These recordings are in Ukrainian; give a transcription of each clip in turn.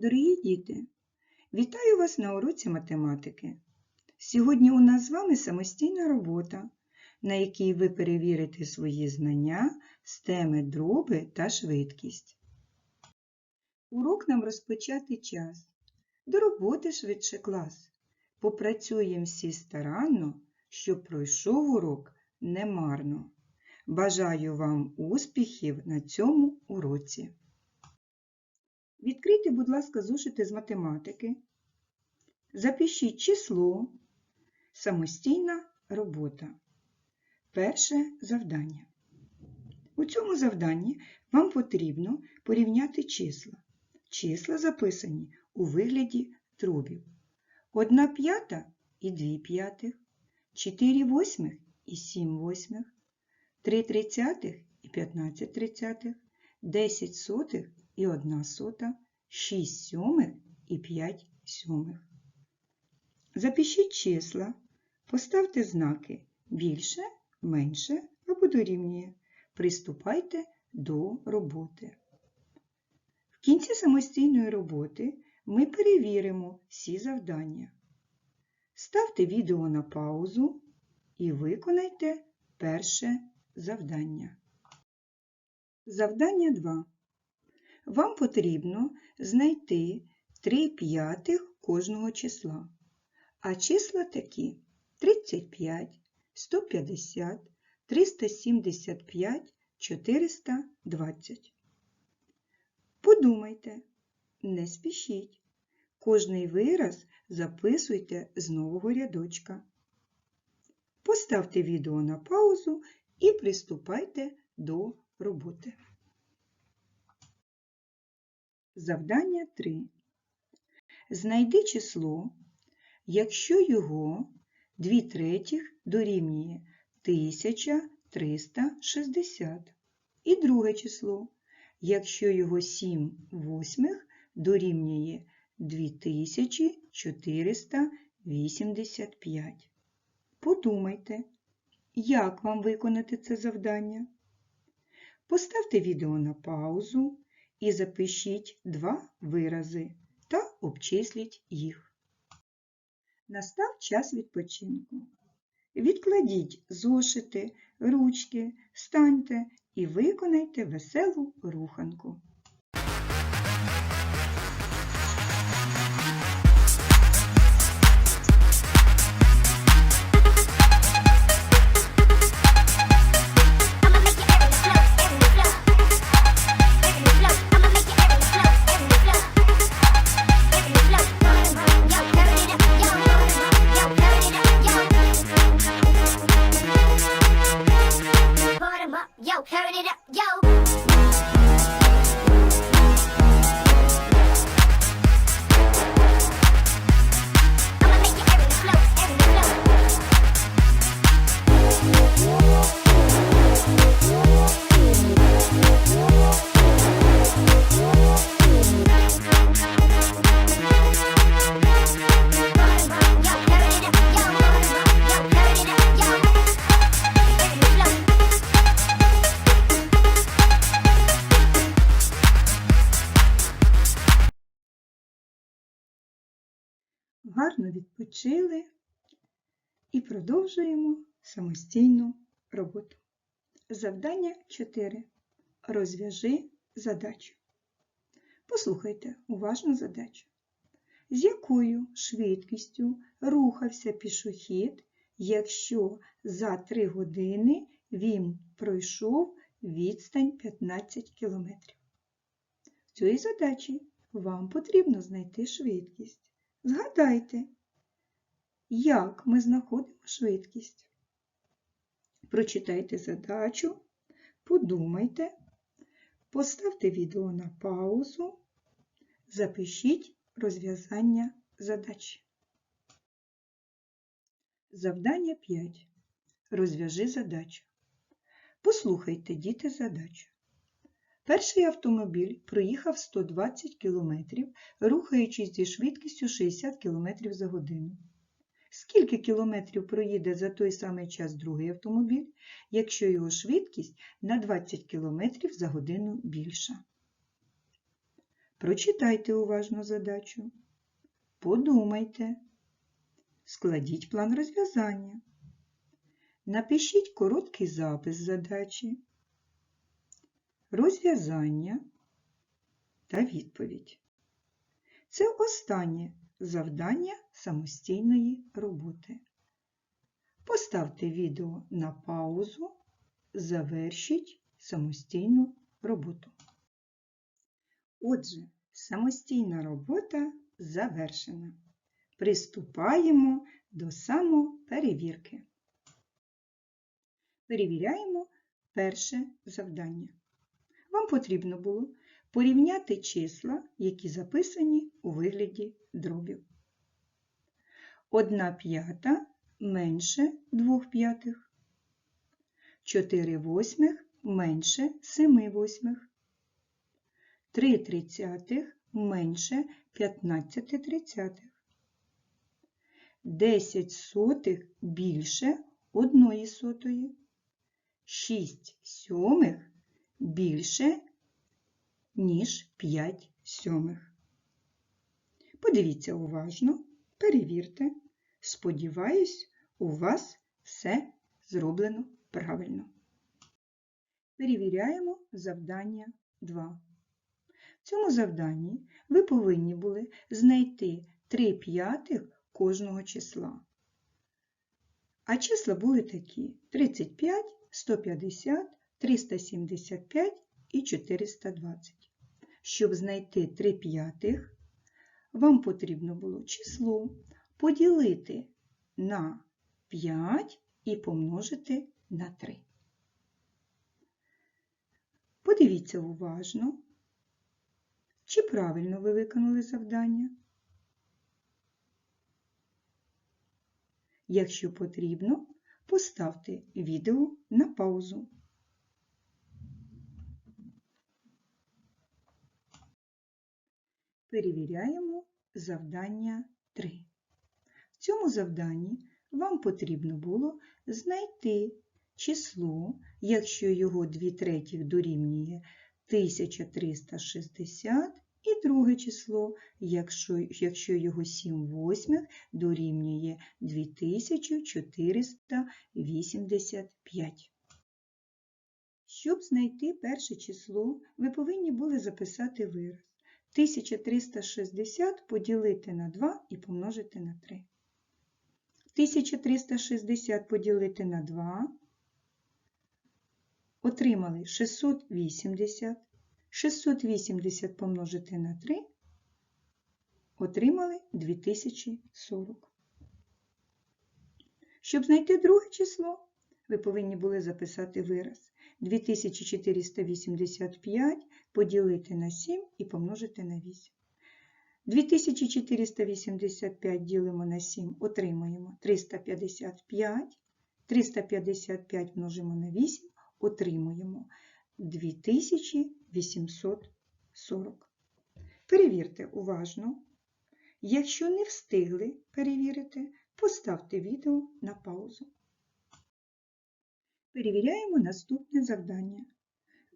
Дорогі діти, вітаю вас на уроці математики. Сьогодні у нас з вами самостійна робота, на якій ви перевірите свої знання з теми дроби та швидкість. Урок нам розпочати час. До роботи швидше клас. Попрацюємо всі старанно, щоб пройшов урок немарно. Бажаю вам успіхів на цьому уроці. Відкрийте, будь ласка, зошити з математики. Запишіть число, самостійна робота. Перше завдання. У цьому завданні вам потрібно порівняти числа. Числа записані у вигляді дробів. 1 п'ята і 2 п'ятих, 4 восьмих і 7 восьмих, 3 тридцятих і 15 тридцятих, 10 сотих і 1 сота, 6 сьомих і 5 сьомих. Запишіть числа, поставте знаки більше, менше або дорівнює. Приступайте до роботи. В кінці самостійної роботи ми перевіримо всі завдання. Ставте відео на паузу і виконайте перше завдання. Завдання 2. Вам потрібно знайти 3 п'ятих кожного числа. А числа такі 35, 150, 375, 420. Подумайте, не спішіть. Кожний вираз записуйте з нового рядочка. Поставте відео на паузу і приступайте до роботи. Завдання 3. Знайди число, якщо його 2 третіх дорівнює 1360. І друге число, якщо його 7 восьмих дорівнює 2485. Подумайте, як вам виконати це завдання. Поставте відео на паузу і запишіть два вирази та обчисліть їх. Настав час відпочинку. Відкладіть зошити, ручки, станьте і виконайте веселу руханку. Гарно відпочили і продовжуємо самостійну роботу. Завдання 4. Розв'яжи задачу. Послухайте уважно задачу. З якою швидкістю рухався пішохід, якщо за 3 години він пройшов відстань 15 км? В цій задачі вам потрібно знайти швидкість. Згадайте, як ми знаходимо швидкість. Прочитайте задачу, подумайте, поставте відео на паузу, запишіть розв'язання задачі. Завдання 5. Розв'яжи задачу. Послухайте, діти, задачу. Перший автомобіль проїхав 120 км, рухаючись зі швидкістю 60 км за годину. Скільки кілометрів проїде за той самий час другий автомобіль, якщо його швидкість на 20 км за годину більша? Прочитайте уважно задачу. Подумайте. Складіть план розв'язання. Напишіть короткий запис задачі, розв'язання та відповідь. Це останнє завдання самостійної роботи. Поставте відео на паузу, завершіть самостійну роботу. Отже, самостійна робота завершена. Приступаємо до самоперевірки. Перевіряємо перше завдання. Вам потрібно було порівняти числа, які записані у вигляді дробів. Одна п'ята менше двох п'ятих. 4 восьмих менше 7 восьмих. 3 тридцятих менше 15 тридцятих. 10 сотих більше 1 сотої. 6 сьомих більше, ніж 5 сьомих. Подивіться уважно, перевірте. Сподіваюсь, у вас все зроблено правильно. Перевіряємо завдання 2. В цьому завданні ви повинні були знайти 3 п'ятих кожного числа. А числа були такі: 35, 150, 375 і 420. Щоб знайти 3 п'ятих, вам потрібно було число поділити на 5 і помножити на 3. Подивіться уважно, чи правильно ви виконали завдання. Якщо потрібно, поставте відео на паузу. Перевіряємо завдання 3. В цьому завданні вам потрібно було знайти число, якщо його 2 третіх дорівнює 1360, і друге число, якщо, якщо його 7 восьмих дорівнює 2485. Щоб знайти перше число, ви повинні були записати вираз. 1360 поділити на 2 і помножити на 3. 1360 поділити на 2. Отримали 680. 680 помножити на 3. Отримали 2040. Щоб знайти друге число, ви повинні були записати вираз. 2485 поділити на 7 і помножити на 8. 2485 ділимо на 7, отримаємо 355. 355 множимо на 8, отримуємо 2840. Перевірте уважно. Якщо не встигли перевірити, поставте відео на паузу. Перевіряємо наступне завдання.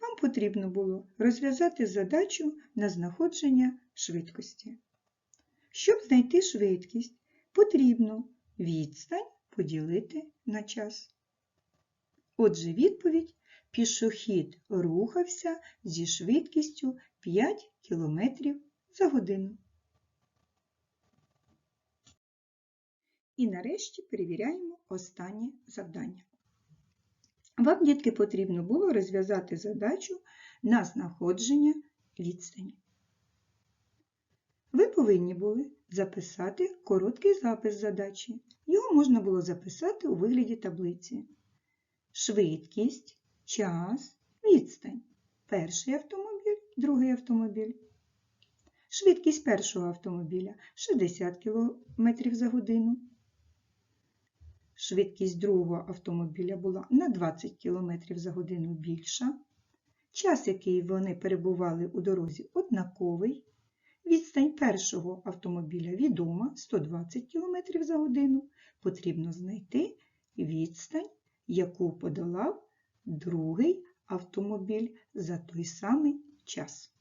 Вам потрібно було розв'язати задачу на знаходження швидкості. Щоб знайти швидкість, потрібно відстань поділити на час. Отже, відповідь пішохід рухався зі швидкістю 5 км за годину. І нарешті перевіряємо останнє завдання. Вам, дітки, потрібно було розв'язати задачу на знаходження відстані. Ви повинні були записати короткий запис задачі. Його можна було записати у вигляді таблиці. Швидкість, час, відстань. Перший автомобіль, другий автомобіль. Швидкість першого автомобіля 60 км за годину. Швидкість другого автомобіля була на 20 км за годину більша. Час, який вони перебували у дорозі, однаковий. Відстань першого автомобіля відома 120 км за годину. Потрібно знайти відстань, яку подолав другий автомобіль за той самий час.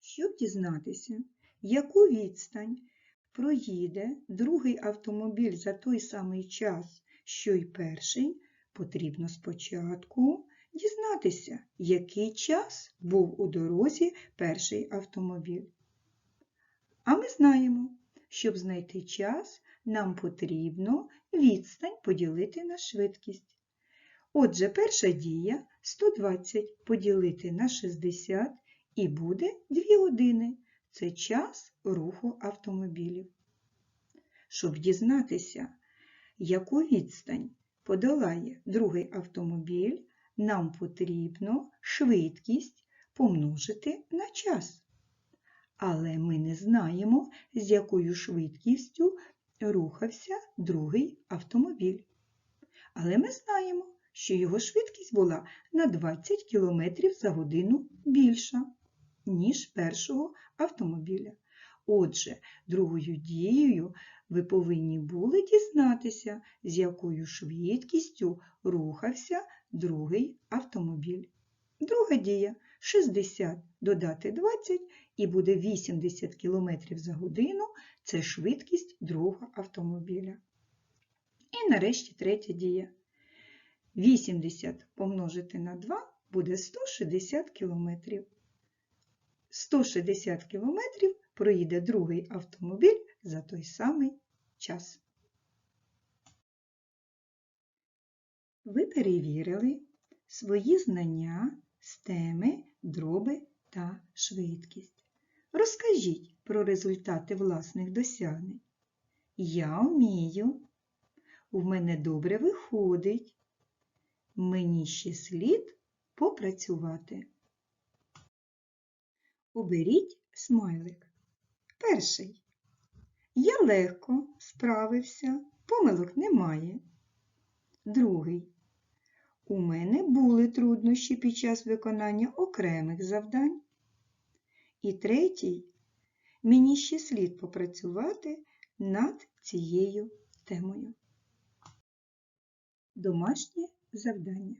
Щоб дізнатися, яку відстань проїде другий автомобіль за той самий час, що й перший, потрібно спочатку дізнатися, який час був у дорозі перший автомобіль. А ми знаємо, щоб знайти час, нам потрібно відстань поділити на швидкість. Отже, перша дія 120 поділити на 60 і буде 2 години. Це час руху автомобілів. Щоб дізнатися, яку відстань подолає другий автомобіль, нам потрібно швидкість помножити на час. Але ми не знаємо, з якою швидкістю рухався другий автомобіль. Але ми знаємо, що його швидкість була на 20 км за годину більша, ніж першого автомобіля. Отже, другою дією ви повинні були дізнатися, з якою швидкістю рухався другий автомобіль. Друга дія 60 додати 20 і буде 80 км за годину це швидкість другого автомобіля. І нарешті третя дія. 80 помножити на 2 буде 160 км. 160 км проїде другий автомобіль за той самий час. Ви перевірили свої знання з теми дроби та швидкість. Розкажіть про результати власних досягнень. Я вмію, у мене добре виходить. Мені ще слід попрацювати. Оберіть смайлик. Перший. Я легко справився, помилок немає. Другий. У мене були труднощі під час виконання окремих завдань. І третій. Мені ще слід попрацювати над цією темою. Домашнє завдання.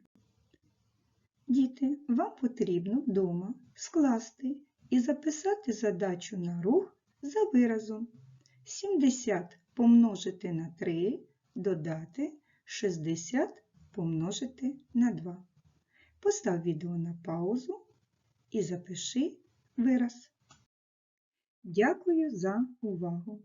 Діти, вам потрібно вдома скласти і записати задачу на рух за виразом 70 помножити на 3 додати 60 помножити на 2. Постав відео на паузу і запиши вираз. Дякую за увагу!